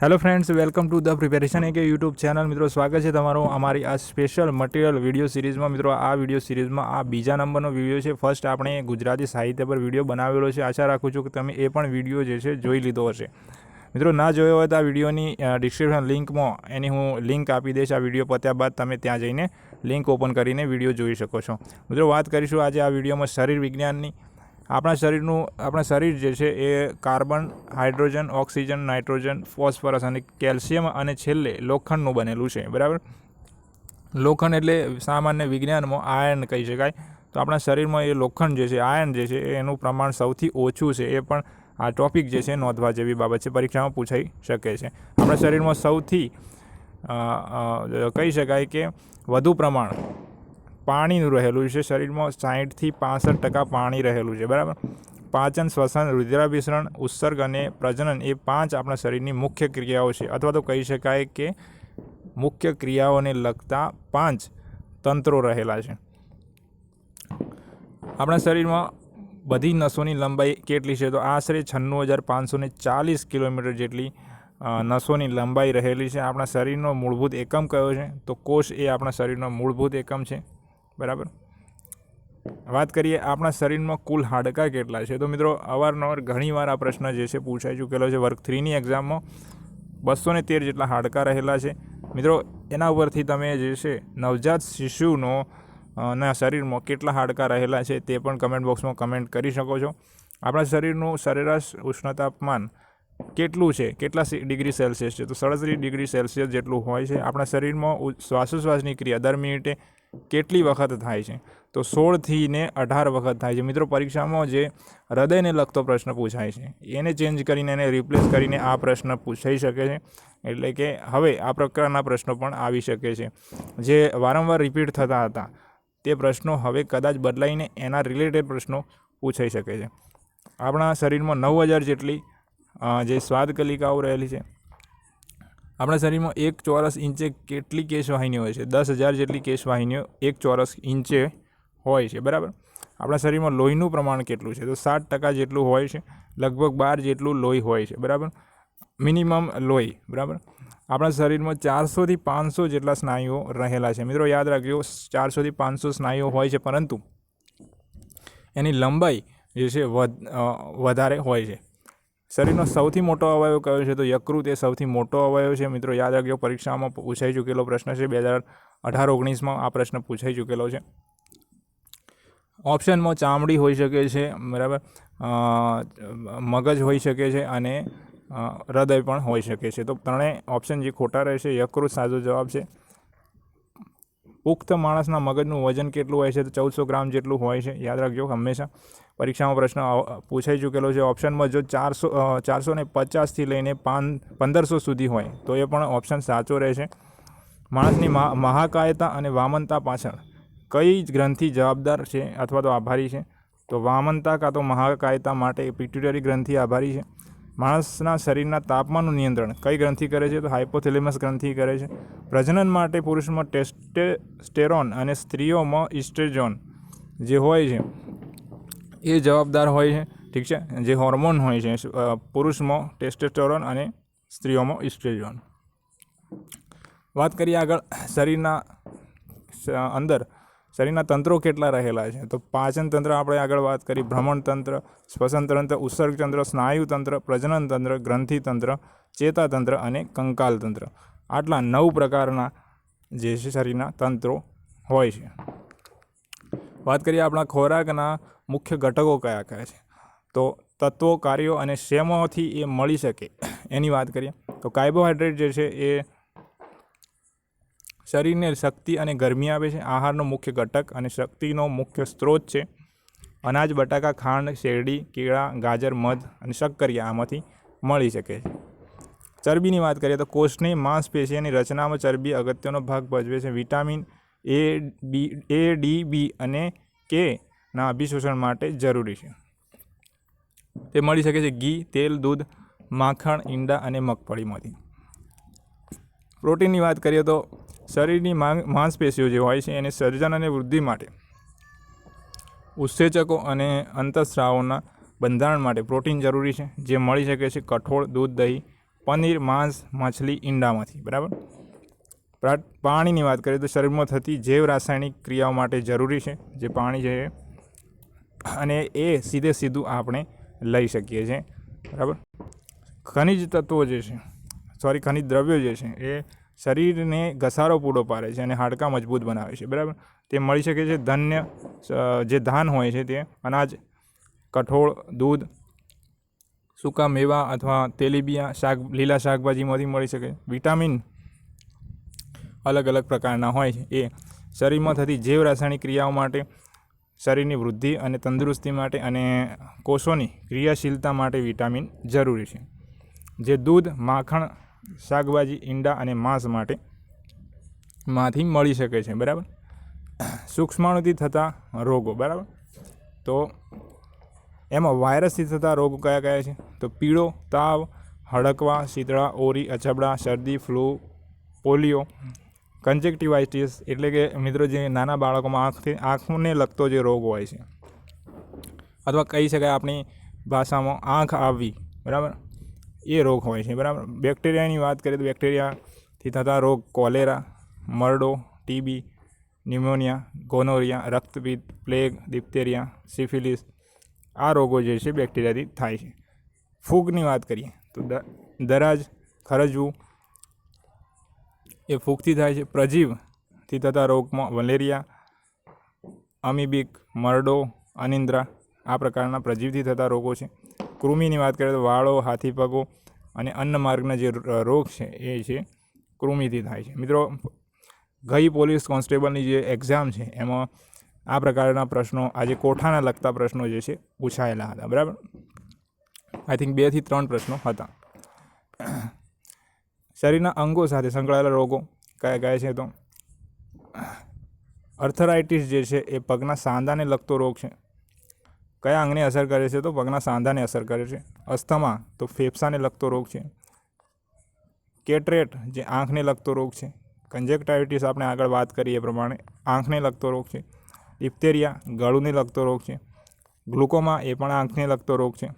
Hello friends welcome to the preparation એક YouTube channel મિત્રો, સ્વાગત છે તમારું અમારી આ સ્પેશિયલ મટીરિયલ વીડિયો સિરીઝમાં મિત્રો, આ વીડિયો સિરીઝમાં આ બીજા નંબરનો વીડિયો છે. ફર્સ્ટ આપણે ગુજરાતી સાહિત્ય પર વીડિયો બનાવેલો છે. આશા રાખું છું કે તમે એ પણ વીડિયો જે છે, જોઈ લીધો હશે. મિત્રો, ના જોયો હોય તો આ વિડીયોની ડિસ્ક્રિપ્શન લિંકમાં એની હું લિંક આપી દઈશ. આ વીડિયો પત્યા બાદ તમે ત્યાં જઈને લિંક ઓપન કરીને વીડિયો જોઈ શકો છો. મિત્રો, વાત કરીશું આજે આ વિડીયોમાં શરીર વિજ્ઞાનની. આપણા શરીરનું, આપણા શરીર જે છે એ carbon, hydrogen, oxygen, nitrogen, phosphorus અને કેલ્શિયમ અને છેલ્લે લોખંડનું બનેલું છે, બરાબર? લોખંડ એટલે સામાન્ય વિજ્ઞાનમાં આયર્ન કહી શકાય. તો આપણા શરીરમાં એ લોખંડ જે છે આયર્ન જે છે, એનું પ્રમાણ સૌથી ઓછું છે, એ પણ આ ટોપિક જે છે નોંધવા જેવી બાબત છે, પરીક્ષામાં પૂછાઈ શકે છે. આપણા શરીરમાં સૌથી કહી શકાય કે વધુ પ્રમાણ પાણીનું રહેલું છે. શરીરમાં સાહીઠથી પાસઠ ટકા પાણી રહેલું છે. બરાબર? પાચન, શ્વસન રુધિરાભિસરણ ઉત્સર્ગ અને પ્રજનન એ પાંચ આપણા શરીરની મુખ્ય ક્રિયાઓ છે. અથવા તો કહી શકાય કે મુખ્ય ક્રિયાઓને લગતા પાંચ તંત્રો રહેલા છે. આપણા શરીરમાં બધી નસોની લંબાઈ કેટલી છે? તો આશરે છન્નું હજાર પાંચસો ચાલીસ કિલોમીટર જેટલી નસોની લંબાઈ રહેલી છે. આપણા શરીરનો મૂળભૂત એકમ કયો છે? તો કોષ એ આપણા શરીરનો મૂળભૂત એકમ છે. બરાબર. વાત કરીએ આપણા શરીરમાં કુલ હાડકાં કેટલા છે? તો મિત્રો, અવારનવાર ઘણીવાર આ પ્રશ્ન જે છે પૂછાઈ ચૂકેલો છે. વર્ગ થ્રીની એક્ઝામમાં બસો ને તેર જેટલા હાડકાં રહેલા છે. મિત્રો, એના ઉપરથી તમે જે છે નવજાત શિશુનો ના શરીરમાં કેટલા હાડકાં રહેલા છે તે પણ કમેન્ટ બોક્સમાં કમેન્ટ કરી શકો છો. આપણા શરીરનું સરેરાશ ઉષ્ણતાપમાન કેટલું છે? કેટલા ડિગ્રી સેલ્સિયસ છે? તો સડત્રીસ ડિગ્રી સેલ્સિયસ જેટલું હોય છે. આપણા શરીરમાં શ્વાસોશ્વાસની ક્રિયા દર મિનિટે કેટલી વખત થાય છે? તો સોળથી ને અઢાર વખત થાય છે. મિત્રો, પરીક્ષામાં જે હૃદયને લગતો પ્રશ્ન પૂછાય છે, એને ચેન્જ કરીને એને રિપ્લેસ કરીને આ પ્રશ્ન પૂછાઈ શકે છે. એટલે કે હવે આ પ્રકારના પ્રશ્નો પણ આવી શકે છે. જે વારંવાર રિપીટ થતા હતા, તે પ્રશ્નો હવે કદાચ બદલાઈને એના રિલેટેડ પ્રશ્નો પૂછાઈ શકે છે. આપણા શરીરમાં નવ હજાર જેટલી જે સ્વાદ કલિકાઓ રહેલી છે આપણા શરીરમાં એક ચોરસ ઇંચે કેટલી કેશવાહિનીઓ હોય છે? દસ હજાર જેટલી કેશવાહિનીઓ એક ચોરસ ઇંચે હોય છે, બરાબર? આપણા શરીરમાં લોહીનું પ્રમાણ કેટલું છે? તો સાત ટકા જેટલું હોય છે, લગભગ બાર જેટલું લોહી હોય છે, બરાબર? મિનિમમ લોહી, બરાબર? આપણા શરીરમાં ચારસોથી પાંચસો જેટલા સ્નાયુઓ રહેલા છે. મિત્રો, યાદ રાખજો ચારસોથી પાંચસો સ્નાયુઓ હોય છે, પરંતુ એની લંબાઈ જે છે, વધ- વધારે હોય છે. શરીરનો સૌથી મોટો અવયવ કયો છે? તો યકૃત એ સૌથી મોટો અવયવ છે. મિત્રો, યાદ રાખજો, પરીક્ષામાં પૂછાઈ ચૂકેલો પ્રશ્ન છે. બે હજાર અઢાર, ઓગણીસમાં આ પ્રશ્ન પૂછાઈ ચૂકેલો છે. ઓપ્શનમાં ચામડી હોઈ શકે છે, બરાબર? મગજ હોઈ શકે છે અને હૃદય પણ હોઈ શકે છે. તો ત્રણેય ઓપ્શન જે ખોટા રહેશે, યકૃત સાચો જવાબ છે. પુખ્ત માણસના મગજનું વજન કેટલું હોય છે તો ચૌદસો ગ્રામ જેટલું હોય છે. યાદ રાખજો હંમેશા પરીક્ષામાં પ્રશ્ન પૂછાઈ ચૂકેલો છે. ઓપ્શનમાં જો ચારસો ચારસો ને પચાસથી લઈને પાન, પંદરસો સુધી હોય, તો એ પણ ઓપ્શન સાચો રહેશે. માણસની મહાકાયતા અને વામનતા પાછળ કઈ ગ્રંથિ જવાબદાર છે અથવા તો આભારી છે? તો વામનતા કાં તો મહાકાયતા માટે પિટ્યુટરી ગ્રંથિ આભારી છે. માણસના શરીરના તાપમાનનું નિયંત્રણ. કઈ ગ્રંથિ કરે છે? તો હાઇપોથેલેમસ ગ્રંથિ કરે છે. પ્રજનન માટે પુરુષમાં ટેસ્ટેસ્ટેરોન અને સ્ત્રીઓમાં ઇસ્ટ્રેજોન જે હોય છે, એ જવાબદાર હોય છે. ઠીક છે? જે હોર્મોન હોય છે પુરુષમાં ટેસ્ટેસ્ટોરોન અને સ્ત્રીઓમાં ઇસ્ટ્રેજોન વાત કરીએ આગળ શરીરના અંદર. શરીરના તંત્રો કેટલા રહેલા છે? તો પાચન તંત્ર આપણે આગળ વાત કરી, ભ્રમણ તંત્ર, શ્વસન તંત્ર, ઉત્સર્ગ તંત્ર, સ્નાયુ તંત્ર, પ્રજનન તંત્ર, ગ્રંથિ તંત્ર ચેતાતંત્ર અને કંકાલ તંત્ર. આટલા નવ પ્રકારના જે છે શરીરના તંત્રો હોય છે. વાત કરીએ આપણા ખોરાકના મુખ્ય ઘટકો કયા કયા છે? તો તત્વો, કાર્યો અને શેમાંથી એ મળી શકે. એની વાત કરીએ, તો કાર્બોહાઈડ્રેટ જે છે એ શરીરને શક્તિ અને ગરમી આપે છે. આહારનો મુખ્ય ઘટક અને શક્તિનો મુખ્ય સ્ત્રોત છે. અનાજ, બટાકા, ખાંડ, શેરડી, કેળા, ગાજર, મધ અને શક્કરિયા આમાંથી મળી શકે છે. ચરબીની વાત કરીએ તો કોષની માંસપેશીની રચનામાં ચરબી અગત્યનો ભાગ ભજવે છે. Vitamin A, B, A, D, બી અને કે ના અભિશોષણ માટે જરૂરી છે. તે મળી શકે છે ઘી, તેલ, દૂધ, માખણ, ઈંડા અને મગફળીમાંથી. પ્રોટીનની વાત કરીએ તો શરીરની માંગ, માંસપેશીઓ જે હોય છે, એને સર્જન અને વૃદ્ધિ માટે, ઉત્સેચકો અને અંતઃસ્રાવોના બંધારણ માટે પ્રોટીન જરૂરી છે, જે મળી શકે છે કઠોળ, દૂધ, દહીં, પનીર, માંસ, માછલી, ઈંડામાંથી, બરાબર? પાણીની વાત કરીએ તો શરીરમાં થતી જૈવ રાસાયણિક ક્રિયાઓ માટે જરૂરી છે, જે પાણી છે અને એ સીધે સીધું આપણે લઈ શકીએ છીએ, બરાબર? ખનિજ તત્વો જે છે, સોરી, ખનિજ દ્રવ્યો જે છે, એ શરીરને ઘસારો પૂરો પાડે છે અને હાડકાં મજબૂત બનાવે છે, બરાબર? તે મળી શકે છે ધન્ય જે ધાન હોય છે તે, અનાજ, કઠોળ, દૂધ, સૂકા મેવા અથવા તેલીબિયા, શાક, લીલા શાકભાજીમાંથી મળી શકે. વિટામિન અલગ અલગ પ્રકારના હોય છે. એ શરીરમાં થતી જૈવ રાસાયણિક ક્રિયાઓ માટે, શરીરની વૃદ્ધિ અને તંદુરસ્તી માટે અને કોષોની ક્રિયાશીલતા માટે વિટામિન જરૂરી છે. જે દૂધ, માખણ શાકભાજી, ઈંડા અને માંસ માટે માંથી મળી શકે છે, બરાબર? સૂક્ષ્માણુથી થતા રોગો, બરાબર? તો એમાં વાયરસથી થતા રોગો કયા કયા છે? તો પીળો, તાવ, હડકવા, શીતળા, ઓરી, અછબડા, શરદી, ફ્લૂ, પોલિયો, કન્જેક્ટિવાઇટીસ એટલે કે મિત્રો જે નાના બાળકોમાં આંખથી, આંખને લગતો જે રોગ હોય છે, અથવા કહી શકાય આપણી ભાષામાં આંખ આવવી બરાબર? એ રોગ હોય છે, બરાબર? બેક્ટેરિયાની વાત કરીએ તો બેક્ટેરિયાથી થતા રોગ કોલેરા, મરડો ટીબી ન્યુમોનિયા, ગોનોરિયા, રક્તપિત્ત, પ્લેગ દિપ્તેરિયા સિફિલિસ આ રોગો જે છે બેક્ટેરિયાથી થાય છે. ફૂગની વાત કરીએ તો દરાજ ખરજવું એ ફૂગથી થાય છે. પ્રજીવથી થતા રોગમાં વલેરિયા, અમીબિક, મરડો, અનિંદ્રા આ પ્રકારના પ્રજીવથી થતા રોગો છે. કૃમિની વાત કરીએ તો વાળો, હાથી પગો અને અન્નમાર્ગના જે રોગ છે, એ છે કૃમિથી થાય છે. મિત્રો, ગઈ પોલીસ કોન્સ્ટેબલની જે એક્ઝામ છે, એમાં આ પ્રકારના પ્રશ્નો આજે કોઠાના લગતા પ્રશ્નો જે છે, પૂછાયેલા હતા. બરાબર? આઈ થિંક બેથી ત્રણ પ્રશ્નો હતા. શરીરના અંગો સાથે સંકળાયેલા રોગો કયા કયા છે તો? અર્થરાઇટિસ જે છે, એ પગના સાંધાને લગતો રોગ છે. કયા અંગને અસર કરે છે તો પગના સાંધાને અસર કરે છે. અસ્થમા તો ફેફસાને લગતો રોગ છે. કેટરેટ જે આંખને લગતો રોગ છે. કંજેક્ટાઇટિસ આપણે આગળ વાત કરી એ પ્રમાણે આંખને લગતો રોગ છે. ડિપ્ટેરિયા ગળુને લગતો રોગ છે. ગ્લુકોમા એ પણ આંખને લગતો રોગ છે.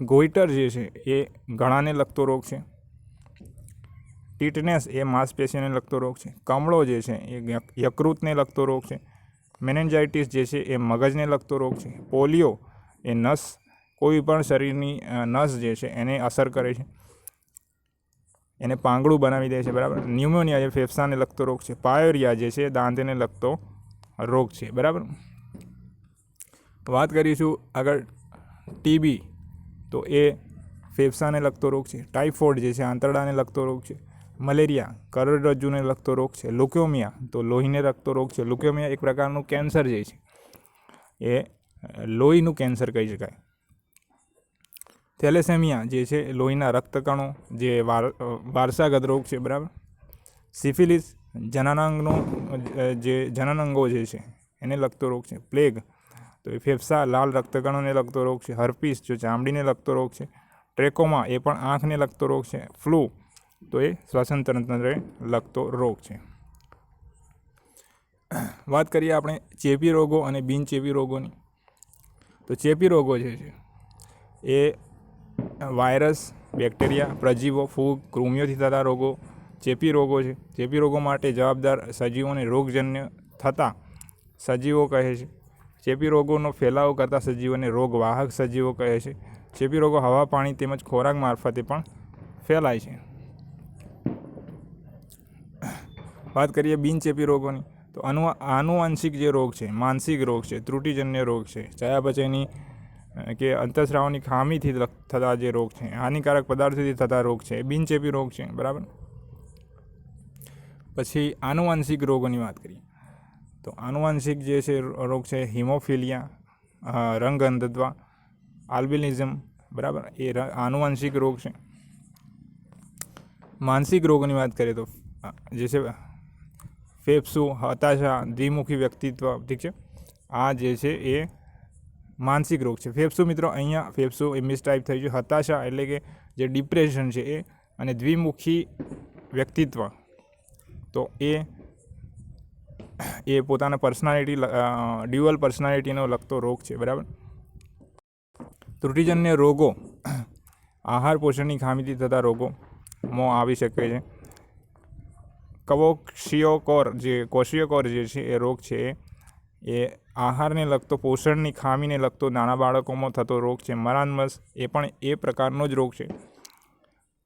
ગોઈટર જે છે એ ગળાને લગતો રોગ છે. ટીટનેસ એ માંસપેશીને લગતો રોગ છે. કમળો જે છે એ યકૃતને લગતો રોગ છે. મેનેન્જાઇટિસ જે છે એ મગજને લગતો રોગ છે. પોલિયો એ નસ, કોઈ પણ શરીરની નસ જે છે એને અસર કરે છે. એને પાંગડું બનાવી દે છે, બરાબર? ન્યુમોનિયા જે ફેફસાને લગતો રોગ છે. પાયોરિયા જે છે દાંતને લગતો રોગ છે, બરાબર? વાત કરીશું આગળ ટીબી, તો એ ફેફસાને લગતો રોગ છે. ટાઇફોઇડ જે છે આંતરડાને લગતો રોગ છે. મલેરિયા કરોડરજ્જુને લગતો રોગ છે, લુકેમિયા, તો લોહીને લગતો રોગ છે. લુકેમિયા એક પ્રકારનું કેન્સર જે છે, એ લોહીનું કેન્સર કહી શકાય. થેલેસેમિયા જે છે લોહીના રક્તકણો, જે વાર વારસાગત રોગ છે, બરાબર? સિફિલિસ, જનનાંગનો જે જનનાંગો જે છે, એને લગતો રોગ છે. પ્લેગ, તો એ ફેફસા, લાલ રક્તકણોને લગતો રોગ છે. હર્પીસ, જો ચામડીને લગતો રોગ છે. ટ્રેકોમા, એ પણ આંખને લગતો રોગ છે. ફ્લૂ તો એ શ્વસન લગતો રોગ છે. વાત કરીએ આપણે ચેપી રોગો અને બિનચેપી રોગોની. તો ચેપી રોગો જે છે, એ વાયરસ, બેક્ટેરિયા, પ્રજીવો, ફૂગ કૃમિઓથી થતા રોગો, ચેપી રોગો છે. ચેપી રોગો માટે જવાબદાર સજીવોને રોગજન્ય થતા સજીવો કહે છે. ચેપી રોગોનો ફેલાવો કરતા સજીવોને રોગવાહક સજીવો કહે છે. ચેપી રોગો હવા, પાણી તેમજ ખોરાક મારફતે પણ ફેલાય છે. વાત કરીએ બિનચેપી રોગોની, તો અનુ આનુવંશિક જે રોગ છે, માનસિક રોગ છે, ત્રુટિજન્ય રોગ છે ચયાપચયની કે અંતઃસ્રાવની ખામીથી થતા જે રોગ છે, હાનિકારક પદાર્થોથી થતા રોગ છે બિનચેપી રોગ છે, બરાબર? પછી આનુવંશિક રોગોની વાત કરીએ, તો આનુવંશિક જે છે રોગ છે, હિમોફિલિયા રંગ અંધત્વા આલ્બિનિઝમ, બરાબર? એ આનુવંશિક રોગ છે. માનસિક રોગોની વાત કરીએ તો જે છે ફેફસુ હતાશા દ્વિમુખી વ્યક્તિત્વ, ઠીક છે? આ જે છે એ માનસિક રોગ છે. ફેફસુ મિત્રો, અહીંયા ફેફસુ એ મિસટાઈપ થઈ છે હતાશા એટલે કે જે ડિપ્રેશન છે એ અને દ્વિમુખી વ્યક્તિત્વ. તો એ એ પોતાના પર્સનાલિટી ડ્યુઅલ પર્સનાલિટીનો લગતો રોગ છે, બરાબર? ત્રુટિજન્ય રોગો, આહાર પોષણની ખામીથી થતા રોગોમાં આવી શકે છે. કવોક્ષિયોકોર જે કોશિયોકોર જે છે, એ રોગ છે, એ આહારને લગતો, પોષણની, ખામીને લગતો નાના બાળકોમાં થતો રોગ છે. મરાનમસ એ પણ એ પ્રકારનો જ રોગ છે.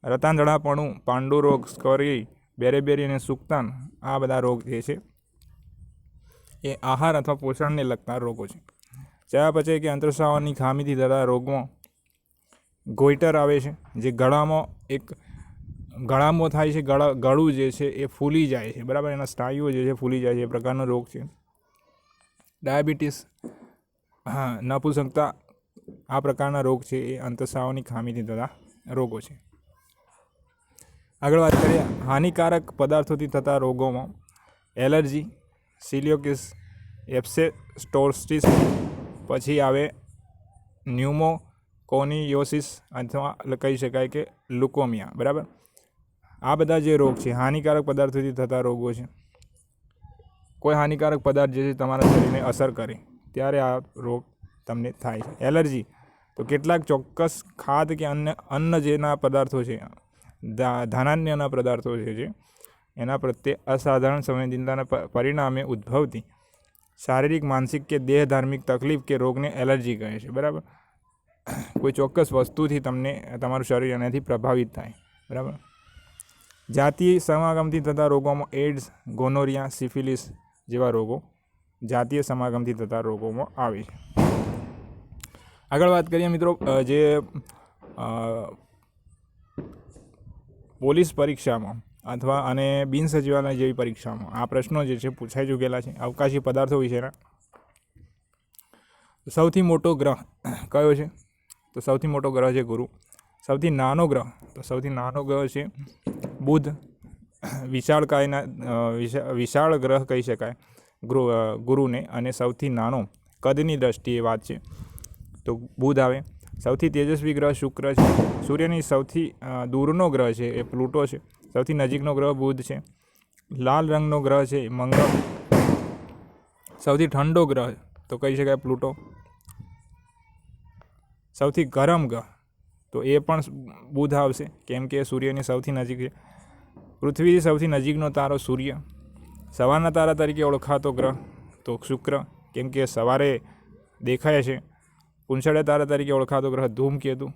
રતાંધળાપણું પાંડુ રોગ સ્કરી, બેરેબેરી અને સુક્તાન આ બધા રોગ જે છે, એ આહાર અથવા પોષણને લગતા રોગો છે. ચયાપચય કે અંતરસ્રાવની ખામીથી થતા રોગમાં ગોઈટર આવે છે, જે ગળામાં એક ગળામાં થાય છે, ગળા, ગળું જે છે એ ફૂલી જાય છે, બરાબર? એના સ્નાયુઓ જે છે ફૂલી જાય છે, એ પ્રકારનો રોગ છે. ડાયાબિટીસ, હા, નપુંસકતા, આ પ્રકારના રોગ છે એ અંતસ્રાવની ખામીથી થતા રોગો છે. આગળ વાત કરીએ હાનિકારક પદાર્થોથી થતા રોગોમાં એલર્જી, સિલિયોકિસ એપ્સેસ્ટોર્સિસ પછી આવે ન્યુમો કોનિયોસિસ અથવા કહી શકાય કે લુકોમિયા બરાબર? આ બધા જે રોગ છે, હાનિકારક પદાર્થોથી થતા રોગો છે. કોઈ હાનિકારક પદાર્થ જે છે, તમારા શરીરને અસર કરે, ત્યારે આ રોગ તમને થાય છે. એલર્જી, તો કેટલાક ચોક્કસ ખાદ કે અન્ય, અન્ન જેના પદાર્થો છે ધાનાન્યના પદાર્થો જે છે, એના પ્રત્યે અસાધારણ સંવેદનતાના પરિણામે ઉદ્ભવતી શારીરિક, માનસિક કે દેહ ધાર્મિક તકલીફ કે રોગને એલર્જી કહે છે, બરાબર? કોઈ ચોક્કસ વસ્તુથી તમને તમારું શરીર એનાથી પ્રભાવિત થાય, બરાબર? જાતીય સમાગમથી થતા રોગોમાં એડ્સ ગોનોરિયા, સિફિલિસ જેવા રોગો જાતીય સમાગમથી થતા રોગોમાં આવે છે. આગળ વાત કરીએ મિત્રો જે પોલીસ પરીક્ષામાં અથવા અને બિન સચિવાલય જેવી પરીક્ષામાં આ પ્રશ્નો જે છે પૂછાઈ ચૂકેલા છે. અવકાશી પદાર્થો વિશેના. સૌથી મોટો ગ્રહ કયો છે? તો સૌથી મોટો ગ્રહ છે ગુરુ. સૌથી નાનો ગ્રહ, તો સૌથી નાનો ગ્રહ છે બુધ. વિશાળકાયના વિશાળ ગ્રહ કહી શકાય ગુરુ ગુરુને. અને સૌથી નાનો કદની દ્રષ્ટિએ વાત છે. તો બુધ આવે. સૌથી તેજસ્વી ગ્રહ શુક્ર છે. સૂર્યની સૌથી દૂરનો ગ્રહ છે એ પ્લુટો છે. સૌથી નજીકનો ગ્રહ બુધ છે. લાલ રંગનો ગ્રહ છે મંગળ. સૌથી ઠંડો ગ્રહ, તો કહી શકાય પ્લુટો. સૌથી ગરમ ગ્રહ તો એ પણ બુધ આવશે, કેમ કે સૂર્યની સૌથી નજીક છે. પૃથ્વીથી સૌથી નજીકનો તારો સૂર્ય. સવારના તારા તરીકે ઓળખાતો ગ્રહ, તો શુક્ર, કેમ કે સવારે દેખાય છે. પૂંછડે તારા તરીકે ઓળખાતો ગ્રહ ધૂમકેતુ.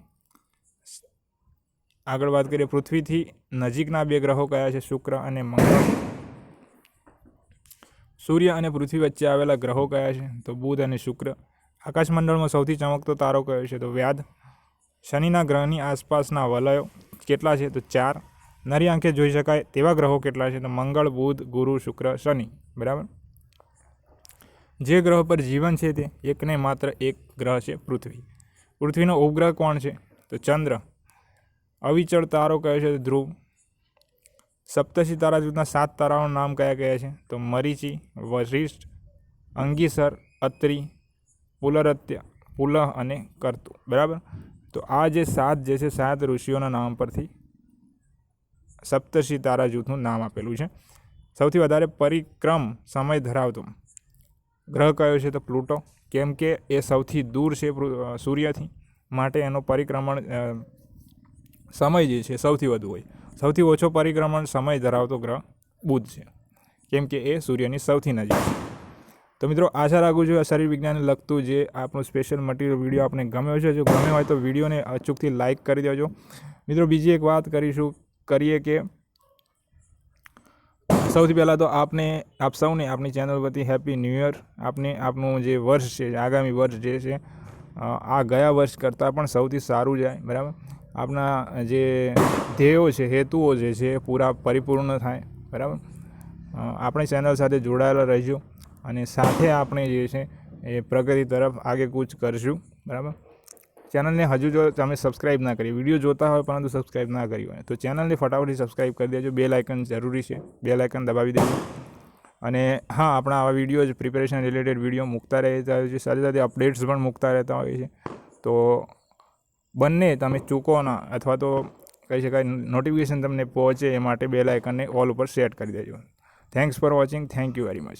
આગળ વાત કરીએ, પૃથ્વીથી નજીકના બે ગ્રહો કયા છે, શુક્ર અને મંગળ? સૂર્ય અને પૃથ્વી વચ્ચે આવેલા ગ્રહો કયા છે, તો બુધ અને શુક્ર. આકાશમંડળમાં સૌથી ચમકતો તારો કયો છે, તો વ્યાધ શનિના ગ્રહની આસપાસના વલયો કેટલા છે તો ચાર. નરી આંખે જોઈ શકાય તેવા ગ્રહો કેટલા છે તો મંગળ, બુધ, ગુરુ, શુક્ર, શનિ. બરાબર? જે ગ્રહ પર જીવન છે તે એકને માત્ર એક ગ્રહ છે પૃથ્વી. પૃથ્વીનો ઉપગ્રહ કોણ છે તો ચંદ્ર. અવિચળ તારો કયો છે ધ્રુવ. સપ્તશી તારા જૂથના સાત તારાઓના નામ કયા કયા છે તો મરીચી વશિષ્ઠ અંગીસર, અત્રિ પુલરત્ય પુલહ અને કર્તુ બરાબર? તો આ જે સાત, જે છે સાત ઋષિઓના નામ પરથી સપ્તર્ષિ તારા જૂથનું નામ આપેલું છે. સૌથી વધારે પરિક્રમ સમય ધરાવતો. ગ્રહ કયો છે તો પ્લુટો. કેમ કે એ સૌથી દૂર છે સૂર્યથી. માટે એનો પરિક્રમણ સમય જે છે સૌથી વધુ હોય. સૌથી ઓછો પરિક્રમણ સમય ધરાવતો ગ્રહ બુધ છે. કેમ કે એ સૂર્યની સૌથી નજીક છે. તો મિત્રો, આશા રાખું છું આ શરીર વિજ્ઞાનને લગતું જે આપણું સ્પેશિયલ મટીરિયલ વીડિયો આપણે ગમ્યો છે જો ગમ્યો હોય તો વિડીયોને અચૂકથી લાઇક કરી દેજો. મિત્રો, બીજી એક વાત કરીશું, કરીએ કે સૌથી પહેલાં તો આપને, આપ સૌને આપણી ચેનલ પરથી હેપી ન્યૂ યર આપને આપનું જે વર્ષ છે, આગામી વર્ષ જે છે આ ગયા વર્ષ કરતાં પણ સૌથી સારું જાય, બરાબર? આપના જે ધ્યેયો છે, હેતુઓ જે છે પૂરા પરિપૂર્ણ થાય, બરાબર? આપણી ચેનલ સાથે જોડાયેલા રહેજો. અને સાથે આપણે જે છે એ પ્રગતિ તરફ આગે કૂચ કરશું. બરાબર? ચેનલને હજુ જો તમે સબસ્ક્રાઇબ ના કરી, વીડિયો જોતા હોય પરંતુ સબસ્ક્રાઇબ ના કરી હોય, તો ચેનલને ફટાફટથી સબસ્ક્રાઇબ કરી દેજો. બે લાઇકન જરૂરી છે. બે લાઇકન દબાવી દેજો. અને હા, આપણા આવા વીડિયો જ પ્રિપેરેશન રિલેટેડ વીડિયો મૂકતા રહેતા હોય છે સાથે સાથે અપડેટ્સ પણ મૂકતા રહેતા હોય છે. તો બંને તમે ચૂકો ના અથવા તો કહી શકાય નોટિફિકેશન તમને પહોંચે એ માટે બે લાઇકનને ઓલ ઉપર સેટ કરી દેજો. Thanks for watching. Thank you very much.